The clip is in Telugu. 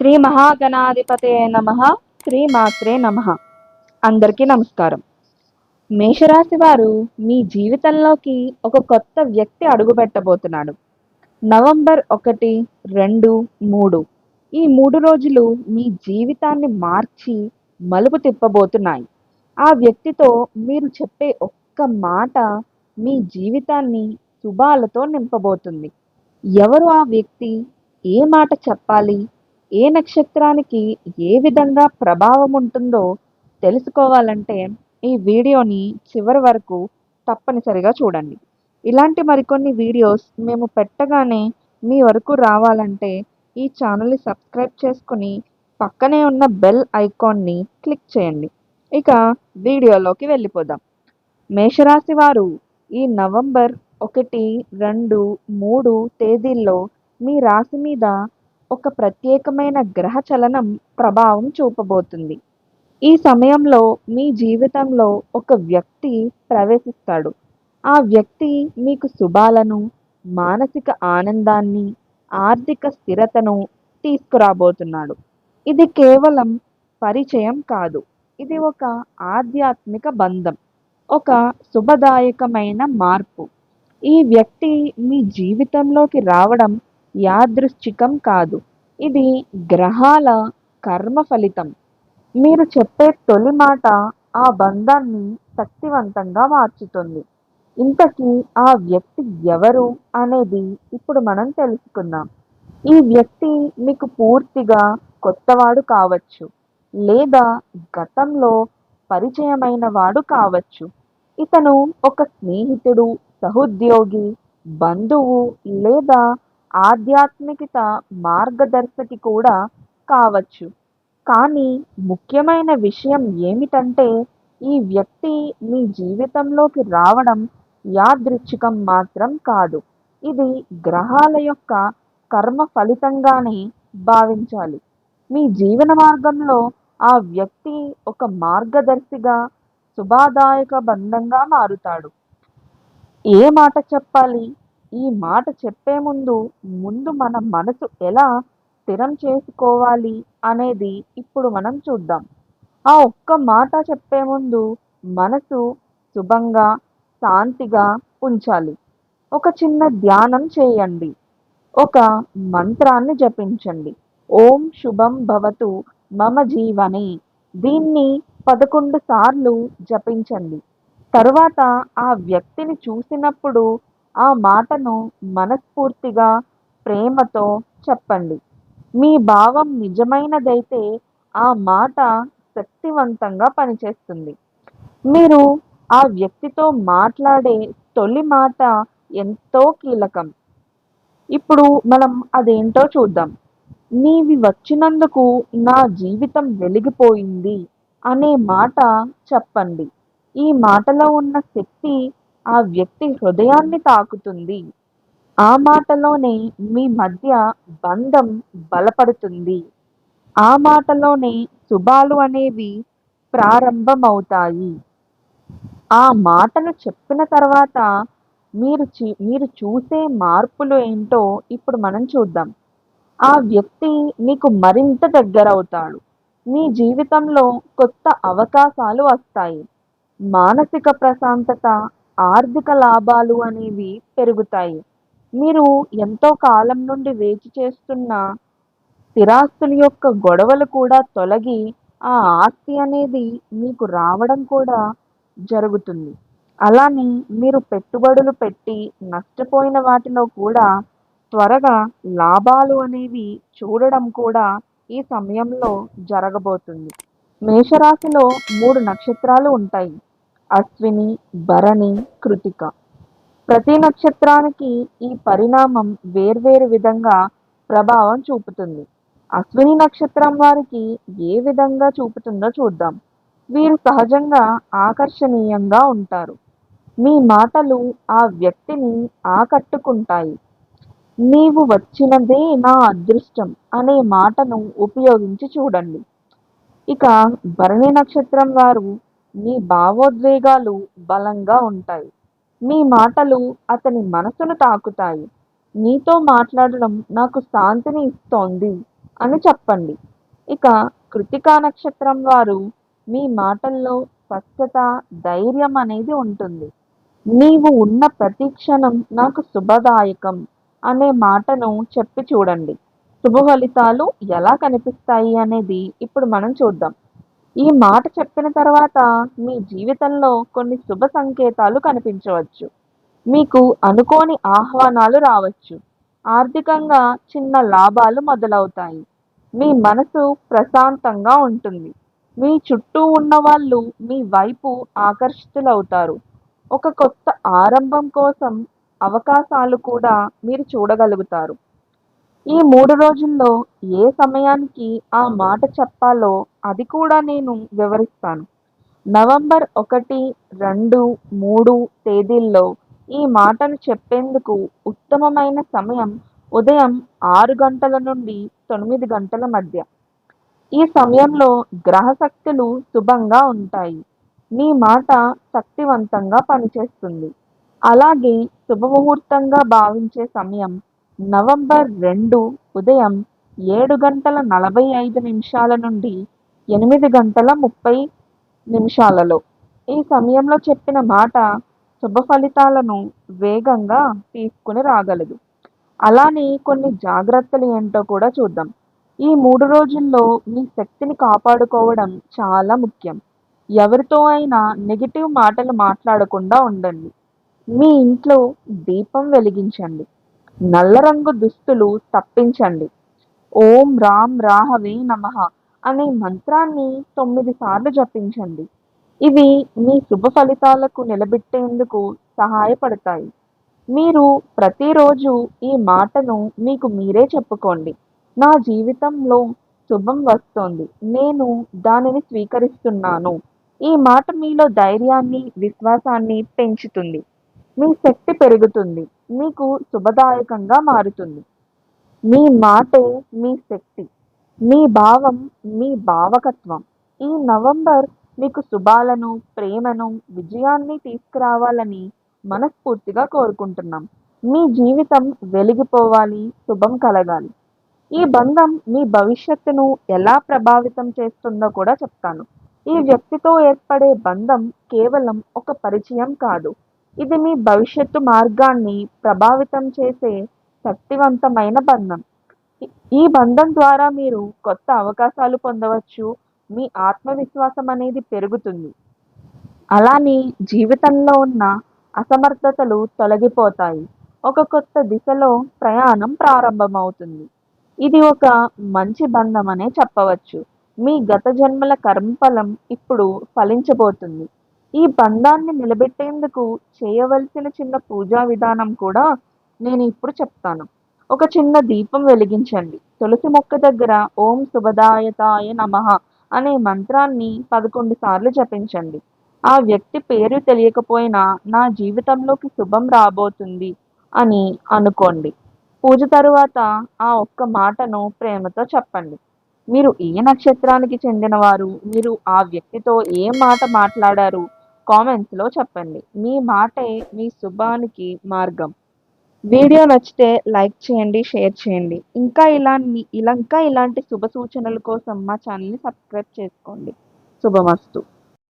శ్రీ మహాగణాధిపతే నమ శ్రీమాత్రే నమ. అందరికీ నమస్కారం. మేషరాశి వారు మీ జీవితంలోకి ఒక కొత్త వ్యక్తి అడుగుపెట్టబోతున్నాడు. నవంబర్ ఒకటి రెండు మూడు. ఈ మూడు రోజులు మీ జీవితాన్ని మార్చి మలుపు తిప్పబోతున్నాయి. ఆ వ్యక్తితో మీరు చెప్పే ఒక్క మాట మీ జీవితాన్ని శుభాలతో నింపబోతుంది. ఎవరు ఆ వ్యక్తి? ఏ మాట చెప్పాలి? ఏ నక్షత్రానికి ఏ విధంగా ప్రభావం ఉంటుందో తెలుసుకోవాలంటే ఈ వీడియోని చివరి వరకు తప్పనిసరిగా చూడండి. ఇలాంటి మరికొన్ని వీడియోస్ మేము పెట్టగానే మీ వరకు రావాలంటే ఈ ఛానల్ని సబ్స్క్రైబ్ చేసుకుని పక్కనే ఉన్న బెల్ ఐకాన్ని క్లిక్ చేయండి. ఇక వీడియోలోకి వెళ్ళిపోదాం. మేషరాశి వారు ఈ నవంబర్ ఒకటి రెండు మూడు తేదీల్లో మీ రాశి మీద ఒక ప్రత్యేకమైన గ్రహ చలనం ప్రభావం చూపబోతుంది. ఈ సమయంలో మీ జీవితంలో ఒక వ్యక్తి ప్రవేశిస్తాడు. ఆ వ్యక్తి మీకు శుభాలను మానసిక ఆనందాన్ని ఆర్థిక స్థిరతను తీసుకురాబోతున్నాడు. ఇది కేవలం పరిచయం కాదు. ఇది ఒక ఆధ్యాత్మిక బంధం ఒక శుభదాయకమైన మార్పు. ఈ వ్యక్తి మీ జీవితంలోకి రావడం యాదృశ్చికం కాదు. ఇది గ్రహాల కర్మ ఫలితం మీరు చెప్పే తొలి మాట ఆ బంధాన్ని శక్తివంతంగా మార్చుతుంది. ఇంతకీ ఆ వ్యక్తి ఎవరు అనేది ఇప్పుడు మనం తెలుసుకుందాం. ఈ వ్యక్తి మీకు పూర్తిగా కొత్తవాడు కావచ్చు లేదా గతంలో పరిచయమైన వాడు కావచ్చు. ఇతను ఒక స్నేహితుడు సహోద్యోగి బంధువు లేదా ఆధ్యాత్మికత మార్గదర్శకి కూడా కావచ్చు. కానీ ముఖ్యమైన విషయం ఏమిటంటే ఈ వ్యక్తి మీ జీవితంలోకి రావడం యాదృచ్ఛికం మాత్రం కాదు. ఇది గ్రహాల యొక్క కర్మ ఫలితంగానే భావించాలి. మీ జీవన మార్గంలో ఆ వ్యక్తి ఒక మార్గదర్శిగా శుభాదాయక బంధంగా మారుతాడు. ఏ మాట చెప్పాలి? ఈ మాట చెప్పే ముందు ముందు మన మనసు ఎలా స్థిరం చేసుకోవాలి అనేది ఇప్పుడు మనం చూద్దాం. ఆ ఒక్క మాట చెప్పే ముందు మనసు శుభంగా శాంతిగా ఉంచాలి. ఒక చిన్న ధ్యానం చేయండి. ఒక మంత్రాన్ని జపించండి. ఓం శుభం భవతు మమ జీవనే. దీన్ని పదకొండు సార్లు జపించండి. తరువాత ఆ వ్యక్తిని చూసినప్పుడు ఆ మాటను మనస్ఫూర్తిగా ప్రేమతో చెప్పండి. మీ భావం నిజమైనదైతే ఆ మాట శక్తివంతంగా పనిచేస్తుంది. మీరు ఆ వ్యక్తితో మాట్లాడే తొలి మాట ఎంతో కీలకం. ఇప్పుడు మనం అదేంటో చూద్దాం. నీవి వచ్చినందుకు నా జీవితం వెలిగిపోయింది అనే మాట చెప్పండి. ఈ మాటలో ఉన్న శక్తి ఆ వ్యక్తి హృదయాన్ని తాకుతుంది. ఆ మాటలోనే మీ మధ్య బంధం బలపడుతుంది. ఆ మాటలోనే శుభాలు అనేవి ప్రారంభమవుతాయి. ఆ మాటను చెప్పిన తర్వాత మీరు మీరు చూసే మార్పులు ఏంటో ఇప్పుడు మనం చూద్దాం. ఆ వ్యక్తి మీకు మరింత దగ్గరవుతాడు. మీ జీవితంలో కొత్త అవకాశాలు వస్తాయి. మానసిక ప్రశాంతత ఆర్థిక లాభాలు అనేవి పెరుగుతాయి. మీరు ఎంతో కాలం నుండి వేచి చేస్తున్న స్థిరాస్తుల యొక్క గొడవలు కూడా తొలగి ఆ ఆస్తి అనేది మీకు రావడం కూడా జరుగుతుంది. అలానే మీరు పెట్టుబడులు పెట్టి నష్టపోయిన వాటిలో కూడా త్వరగా లాభాలు అనేవి చూడడం కూడా ఈ సమయంలో జరగబోతుంది. మేషరాశిలో మూడు నక్షత్రాలు ఉంటాయి. అశ్విని భరణి కృతిక. ప్రతి నక్షత్రానికి ఈ పరిణామం వేర్వేరు విధంగా ప్రభావం చూపుతుంది. అశ్విని నక్షత్రం వారికి ఏ విధంగా చూపుతుందో చూద్దాం. వీరు సహజంగా ఆకర్షణీయంగా ఉంటారు. మీ మాటలు ఆ వ్యక్తిని ఆకట్టుకుంటాయి. నీవు వచ్చినదే నా అదృష్టం అనే మాటను ఉపయోగించి చూడండి. ఇక భరణి నక్షత్రం వారు మీ భావోద్వేగాలు బలంగా ఉంటాయి. మీ మాటలు అతని మనసును తాకుతాయి. మీతో మాట్లాడడం నాకు శాంతిని ఇస్తోంది అని చెప్పండి. ఇక కృతికా నక్షత్రం వారు మీ మాటల్లో స్వచ్ఛత ధైర్యం అనేది ఉంటుంది. నీవు ఉన్న ప్రతి క్షణం నాకు శుభదాయకం అనే మాటను చెప్పి చూడండి. శుభ ఫలితాలు ఎలా కనిపిస్తాయి అనేది ఇప్పుడు మనం చూద్దాం. ఈ మాట చెప్పిన తర్వాత మీ జీవితంలో కొన్ని శుభ సంకేతాలు కనిపించవచ్చు. మీకు అనుకోని ఆహ్వానాలు రావచ్చు. ఆర్థికంగా చిన్న లాభాలు మొదలవుతాయి. మీ మనసు ప్రశాంతంగా ఉంటుంది. మీ చుట్టూ ఉన్న వాళ్ళు మీ వైపు ఆకర్షితులవుతారు. ఒక కొత్త ఆరంభం కోసం అవకాశాలు కూడా మీరు చూడగలుగుతారు. ఈ మూడు రోజుల్లో ఏ సమయానికి ఆ మాట చెప్పాలో అది కూడా నేను వివరిస్తాను. నవంబర్ ఒకటి రెండు మూడు తేదీల్లో ఈ మాటను చెప్పేందుకు ఉత్తమమైన సమయం ఉదయం ఆరు గంటల నుండి తొమ్మిది గంటల మధ్య. ఈ సమయంలో గ్రహశక్తులు శుభంగా ఉంటాయి. మీ మాట శక్తివంతంగా పనిచేస్తుంది. అలాగే శుభముహూర్తంగా భావించే సమయం నవంబర్ రెండు ఉదయం ఏడు గంటల నలభై ఐదు నిమిషాల నుండి ఎనిమిది గంటల ముప్పై నిమిషాలలో. ఈ సమయంలో చెప్పిన మాట శుభ ఫలితాలను వేగంగా తీసుకుని రాగలదు. అలానే కొన్ని జాగ్రత్తలు ఏంటో కూడా చూద్దాం. ఈ మూడు రోజుల్లో మీ శక్తిని కాపాడుకోవడం చాలా ముఖ్యం. ఎవరితో అయినా నెగిటివ్ మాటలు మాట్లాడకుండా ఉండండి. మీ ఇంట్లో దీపం వెలిగించండి. నల్ల రంగు దుస్తులు తప్పించండి. ఓం రామ్ రాహవే నమః అనే మంత్రాన్ని తొమ్మిది సార్లు జపించండి. ఇవి మీ శుభ ఫలితాలకు నిలబెట్టేందుకు సహాయపడతాయి. మీరు ప్రతిరోజు ఈ మాటను మీకు మీరే చెప్పుకోండి. నా జీవితంలో శుభం వస్తోంది. నేను దానిని స్వీకరిస్తున్నాను. ఈ మాట మీలో ధైర్యాన్ని విశ్వాసాన్ని పెంచుతుంది. మీ శక్తి పెరుగుతుంది మీకు శుభదాయకంగా మారుతుంది. మీ మాటే మీ శక్తి మీ భావం మీ భావకత్వం. ఈ నవంబర్ మీకు శుభాలను ప్రేమను విజయాన్ని తీసుకురావాలని మనస్ఫూర్తిగా కోరుకుంటున్నాం. మీ జీవితం వెలిగిపోవాలి శుభం కలగాలి. ఈ బంధం మీ భవిష్యత్తును ఎలా ప్రభావితం చేస్తుందో కూడా చెప్తాను. ఈ వ్యక్తితో ఏర్పడే బంధం కేవలం ఒక పరిచయం కాదు ఇది మీ భవిష్యత్తు మార్గాన్ని ప్రభావితం చేసే శక్తివంతమైన బంధం. ఈ- బంధం ద్వారా మీరు కొత్త అవకాశాలు పొందవచ్చు. మీ ఆత్మవిశ్వాసం అనేది పెరుగుతుంది. అలానే జీవితంలో ఉన్న అసమర్థతలు తొలగిపోతాయి. ఒక కొత్త దిశలో ప్రయాణం ప్రారంభమవుతుంది. ఇది ఒక మంచి బంధం అనే చెప్పవచ్చు. మీ గత జన్మల కర్మఫలం ఇప్పుడు ఫలించబోతుంది. ఈ బంధాన్ని నిలబెట్టేందుకు చేయవలసిన చిన్న పూజా విధానం కూడా నేను ఇప్పుడు చెప్తాను. ఒక చిన్న దీపం వెలిగించండి. తులసి మొక్క దగ్గర ఓం శుభదాయతాయ నమః అనే మంత్రాన్ని పదకొండు సార్లు జపించండి. ఆ వ్యక్తి పేరు తెలియకపోయినా నా జీవితంలోకి శుభం రాబోతుంది అని అనుకోండి. పూజ తరువాత ఆ ఒక్క మాటను ప్రేమతో చెప్పండి. మీరు ఏ నక్షత్రానికి చెందినవారు మీరు ఆ వ్యక్తితో ఏ మాట మాట్లాడారు కామెంట్స్లో చెప్పండి. మీ మాటే మీ శుభానికి మార్గం. వీడియో నచ్చితే లైక్ చేయండి షేర్ చేయండి. ఇంకా ఇలాంటి ఇలా ఇంకా ఇలాంటి శుభ సూచనల కోసం మా ఛానల్ని సబ్స్క్రైబ్ చేసుకోండి. శుభమస్తు.